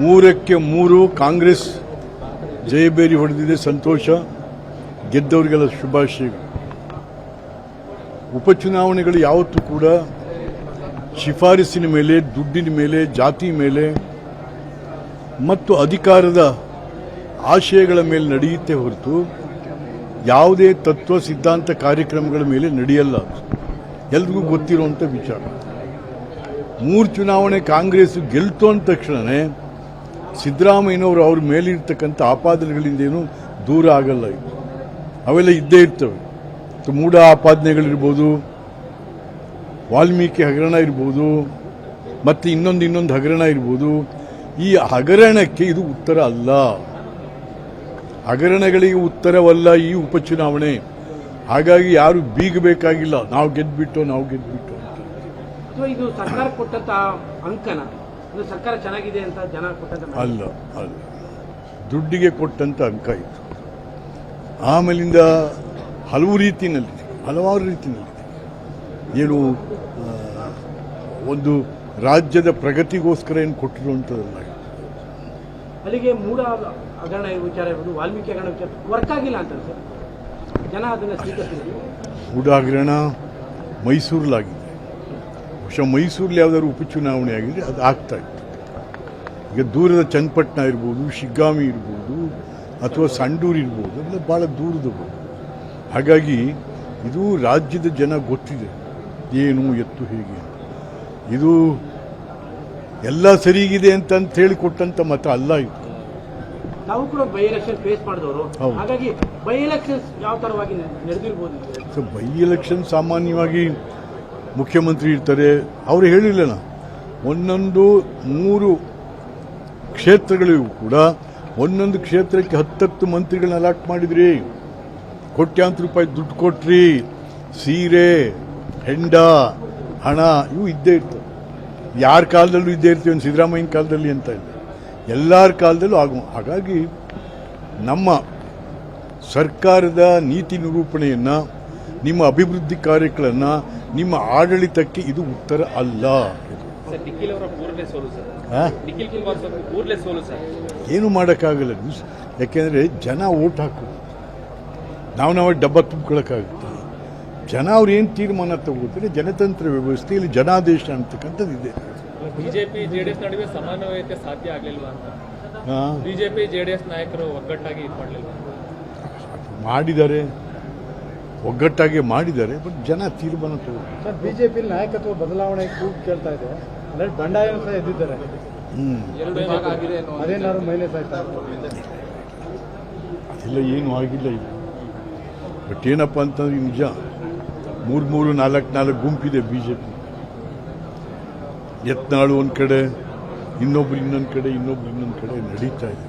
ಮೂರಕ್ಕೆ ಮೂರು ಕಾಂಗ್ರೆಸ್ ಜಯಬೇರಿ ಹೊಡೆದಿದೆ ಸಂತೋಷ, ಗೆದ್ದವರಿಗೆಲ್ಲ ಶುಭಾಶಯಗಳು. ಉಪಚುನಾವಣೆಗಳು ಯಾವತ್ತೂ ಕೂಡ ಶಿಫಾರಸಿನ ಮೇಲೆ, ದುಡ್ಡಿನ ಮೇಲೆ, ಜಾತಿ ಮೇಲೆ ಮತ್ತು ಅಧಿಕಾರದ ಆಶಯಗಳ ಮೇಲೆ ನಡೆಯುತ್ತೆ ಹೊರತು ಯಾವುದೇ ತತ್ವ, ಸಿದ್ಧಾಂತ, ಕಾರ್ಯಕ್ರಮಗಳ ಮೇಲೆ ನಡೆಯಲ್ಲ. ಎಲ್ರಿಗೂ ಗೊತ್ತಿರುವಂಥ ವಿಚಾರ. ಮೂರು ಚುನಾವಣೆ ಕಾಂಗ್ರೆಸ್ ಗೆಲ್ತು ಅಂದ ತಕ್ಷಣವೇ ಸಿದ್ದರಾಮಯ್ಯನವರು ಅವ್ರ ಮೇಲಿರ್ತಕ್ಕಂಥ ಆಪಾದನೆಗಳಿಂದೇನು ದೂರ ಆಗಲ್ಲ ಅವೆಲ್ಲ ಇದ್ದೇ ಇರ್ತವೆ. ಮೂಢ ಆಪಾದನೆಗಳಿರ್ಬೋದು, ವಾಲ್ಮೀಕಿ ಹಗರಣ ಇರ್ಬೋದು, ಮತ್ತು ಇನ್ನೊಂದು ಇನ್ನೊಂದು ಹಗರಣ ಇರ್ಬೋದು. ಈ ಹಗರಣಕ್ಕೆ ಇದು ಉತ್ತರ ಅಲ್ಲ. ಹಗರಣಗಳಿಗೆ ಉತ್ತರವಲ್ಲ ಈ ಉಪಚುನಾವಣೆ. ಹಾಗಾಗಿ ಯಾರು ಬೀಗಬೇಕಾಗಿಲ್ಲ. ನಾವು ಗೆದ್ದುಬಿಟ್ಟು ನಾವು ಗೆದ್ಬಿಟ್ಟು. ಅಂತ ಅಥವಾ ಇದು ಸರ್ಕಾರ ಕೊಟ್ಟಂತ ಅಂಕನ? ಇದು ಸರ್ಕಾರ ಚೆನ್ನಾಗಿದೆ ಅಂತ ಜನ ಕೊಟ್ಟಂತ. ಅಲ್ಲ ಅಲ್ಲ. ದುಡ್ಡಿಗೆ ಕೊಟ್ಟಂತ ಅಂಕ ಇತ್ತು. ಆಮೇಲಿಂದ ಹಲವು ರೀತಿಯಲ್ಲಿ ಹಲವಾರು ರೀತಿಯಲ್ಲಿ ಏನು ಒಂದು ರಾಜ್ಯದ ಪ್ರಗತಿಗೋಸ್ಕರ ಏನು ಕೊಟ್ಟಿರುವಂಥದ್ದಲ್ಲ. ಅಲ್ಲಿಗೆ ಮೂಡ ಹಗರಣ ವಿಚಾರ ಇರ್ಬೋದು ವಾಲ್ಮೀಕಿ ಹಗರಣ ವಿಚಾರ ವರ್ಕ್ ಆಗಿಲ್ಲ ಅಂತ ಸರ್ ಜನ ಅದನ್ನು ಸ್ವೀಕರಿಸಿದ್ರು. ಗೂಢಾಗ್ರಹಣ ಮೈಸೂರಲ್ಲಾಗಿದೆ. ಬಹುಶಃ ಮೈಸೂರಲ್ಲಿ ಯಾವುದಾದ್ರು ಉಪಚುನಾವಣೆ ಆಗಿದೆ ಅದು ಆಗ್ತಾ ಇತ್ತು. ಈಗ ದೂರದ ಚನ್ನಪಟ್ಟಣ ಇರ್ಬೋದು ಶಿಗ್ಗಾಮಿ ಇರ್ಬೋದು ಅಥವಾ ಸಂಡೂರು ಇರ್ಬೋದು ಎಲ್ಲ ಭಾಳ ದೂರದವರು ಹಾಗಾಗಿ ಇದು ರಾಜ್ಯದ ಜನ ಗೊತ್ತಿದೆ ಏನು ಎತ್ತು ಹೇಗೆ ಇದು ಎಲ್ಲ ಸರಿಗಿದೆ ಅಂತ ಅಂತ ಹೇಳಿ ಕೊಟ್ಟಂತ ಮತ ಅಲ್ಲ ಇದು. ನಾವು ಕೂಡ ಬೈ ಎಲೆಕ್ಷನ್ ಫೇಸ್ ಮಾಡಿದವರು. ಹಾಗಾಗಿ ಬೈ ಎಲೆಕ್ಷನ್ಸ್ ಯಾವ ಥರವಾಗಿ ನಡೆದಿರ್ಬೋದು ಸೊ ಬೈ ಎಲೆಕ್ಷನ್ ಸಾಮಾನ್ಯವಾಗಿ ಮುಖ್ಯಮಂತ್ರಿ ಇರ್ತಾರೆ, ಅವರು ಹೇಳಿಲ್ಲನ ಒಂದೊಂದು ಮೂರು ಕ್ಷೇತ್ರಗಳಿಗೂ ಕೂಡ ಒಂದೊಂದು ಕ್ಷೇತ್ರಕ್ಕೆ ಹತ್ತತ್ತು ಮಂತ್ರಿಗಳನ್ನ ಅಲಾಟ್ ಮಾಡಿದ್ರಿ. ಕೋಟ್ಯಾಂತರ ರೂಪಾಯಿ ದುಡ್ಡು ಕೊಟ್ರಿ. ಸೀರೆ, ಹೆಂಡ, ಹಣ, ಇವು ಇದ್ದೇ ಇರ್ತವೆ. ಯಾರ ಕಾಲದಲ್ಲೂ ಇದ್ದೇ ಇರ್ತೀವಿ ಸಿದ್ದರಾಮಯ್ಯನ ಕಾಲದಲ್ಲಿ ಅಂತ ಇಲ್ಲ. ಎಲ್ಲರ ಕಾಲದಲ್ಲೂ ಆಗು ಹಾಗಾಗಿ ನಮ್ಮ ಸರ್ಕಾರದ ನೀತಿ ನಿರೂಪಣೆಯನ್ನ ನಿಮ್ಮ ಅಭಿವೃದ್ಧಿ ಕಾರ್ಯಗಳನ್ನು ನಿಮ್ಮ ಆಡಳಿತಕ್ಕೆ ಇದು ಉತ್ತರ ಅಲ್ಲ. ಏನು ಮಾಡೋಕ್ಕಾಗಲ್ಲ ಯಾಕೆಂದ್ರೆ ಜನ ಓಟ್ ಹಾಕು. ನಾವು ನಾವೇ ಡಬ್ಬ ತುಂಬ್ಕೊಳ್ಳೋಕ್ಕಾಗುತ್ತೆ ಜನ ಅವ್ರು ಏನು ತೀರ್ಮಾನ ತಗೋತಾರೆ ಜನತಂತ್ರ ವ್ಯವಸ್ಥೆಯಲ್ಲಿ ಜನಾದೇಶ ಅಂತಕ್ಕಂಥದ್ದು ಇದೆ. ಬಿಜೆಪಿ ಜೆಡಿಎಸ್ ನಡುವೆ ಸಮನ್ವಯತೆ ಸಾಧ್ಯ ಆಗಲಿಲ್ವಾ ಅಂತ. ಬಿಜೆಪಿ ಜೆಡಿಎಸ್ ನಾಯಕರು ಒಗ್ಗಟ್ಟಾಗಿ ಮಾಡಿದ್ದಾರೆ. ಒಗ್ಗಟ್ಟಾಗಿ ಮಾಡಿದ್ದಾರೆ ಬಟ್ ಜನ ತೀರ್ಮಾನ ತಗೋ ಸರ್ ಬಿಜೆಪಿ ನಾಯಕತ್ವ ಬದಲಾವಣೆ ಕೂಗ್ ಕೇಳ್ತಾ ಇದೆ. ಅಂದ್ರೆ ಬಂಡಾಯ ಸಹ ಎದ್ದಿದ್ದಾರೆ. ಅದೇನಾದ್ರು ಮೈನಸ್ ಆಯ್ತಾ? ಅದೆಲ್ಲ ಏನು ಆಗಿಲ್ಲ ಇದು ಬಟ್ ಏನಪ್ಪ ಅಂತಂದ್ರೆ ನಿಜ. ಮೂರು ಮೂರು ನಾಲ್ಕು ನಾಲ್ಕು ಗುಂಪಿದೆ ಬಿ ಜೆ ಪಿ ಯತ್ನಾಳು ಒಂದು ಕಡೆ ಇನ್ನೊಬ್ರು ಇನ್ನೊಂದು ಕಡೆ ಇನ್ನೊಬ್ರು ಇನ್ನೊಂದು ಕಡೆ ನಡೀತಾ ಇದೆ.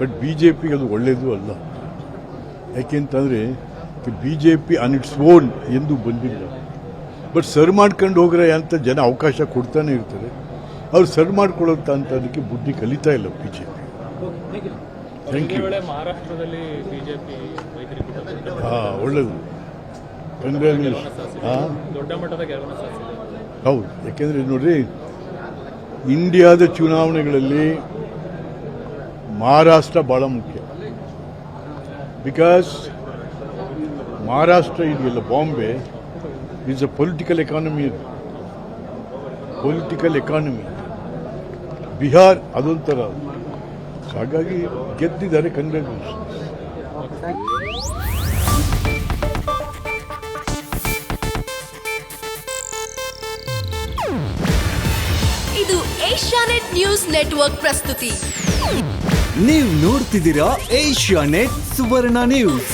ಬಟ್ ಬಿ ಜೆ ಪಿಗೆ ಅದು ಒಳ್ಳೆಯದು ಅಲ್ಲ. ಯಾಕೆಂತಂದರೆ B J P on its own ಎಂದು ಬಂದಿಲ್ಲ. ಬಟ್ ಸರ್ ಮಾಡ್ಕೊಂಡು ಹೋಗ್ರೆ ಅಂತ ಜನ ಅವಕಾಶ ಕೊಡ್ತಾನೆ ಇರ್ತಾರೆ. ಅವ್ರು ಸರ್ ಮಾಡ್ಕೊಳ್ಳೋಂಥ ಅಂತ ಅದಕ್ಕೆ ಬುದ್ಧಿ ಕಲಿತಾ ಇಲ್ಲ B J P thank you ಹಾಂ ಒಳ್ಳೆಯದು ಕಂಗ್ರ್ಯಾಚುಲೇಷನ್ ಹಾಂ? ಹೌದು. ಯಾಕೆಂದರೆ ನೋಡ್ರಿ ಇಂಡಿಯಾದ ಚುನಾವಣೆಗಳಲ್ಲಿ ಮಹಾರಾಷ್ಟ್ರ ಭಾಳ ಮುಖ್ಯ. ಬಿಕಾಸ್ ಮಹಾರಾಷ್ಟ್ರ ಇದೆಯಲ್ಲ Bombay is a political economy ಇದು ಪೊಲಿಟಿಕಲ್ ಎಕಾನಮಿ ಬಿಹಾರ್ ಅದೊಂಥರ ಹಾಗಾಗಿ ಗೆದ್ದಿದ್ದಾರೆ ಕಂಗ್ರಾಚುಲೇಷನ್ಸ್ ಇದು ಏಷ್ಯಾನೆಟ್ ನ್ಯೂಸ್ ನೆಟ್ವರ್ಕ್ ಪ್ರಸ್ತುತಿ. ನೀವು ನೋಡ್ತಿದ್ದೀರಾ ಏಷ್ಯಾ ನೆಟ್ ಸುವರ್ಣ ನ್ಯೂಸ್.